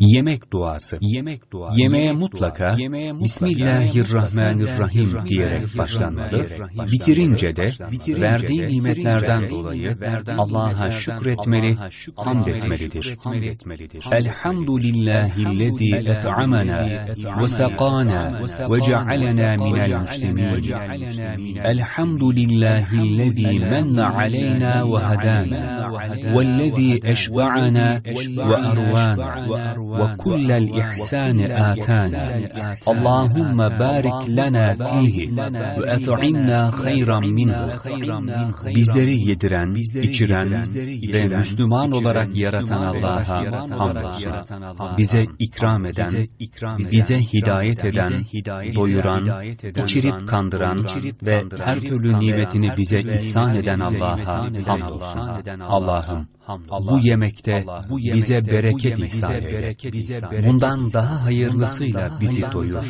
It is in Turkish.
Yemek duası. Yemek duası. Yemeğe mutlaka Bismillahirrahmanirrahim diyerek başlanmalı. Bitirince de verdiği nimetlerden dolayı Allah'a şükretmeli, hamd etmelidir. Elhamdülillahillezî et'amana ve sakana ve cealena minel muslimin. Elhamdülillahillezî menne aleyna ve hadana vellezî eşba'ana ve arvana ihsani atana. Allahümme barik lana fihi ve et'imna hayran minhu. Bizleri yediren, içiren ve Müslüman olarak yaratan Allah'a hamdolsun. Bize ikram eden, bize hidayet eden, doyuran, içirip kandıran ve her türlü nimetini bize ihsan eden Allah'a hamdolsun. Allah'ım bu yemekte bize bereket ihsan eyle. Bundan daha hayırlısıyla bizi doyur.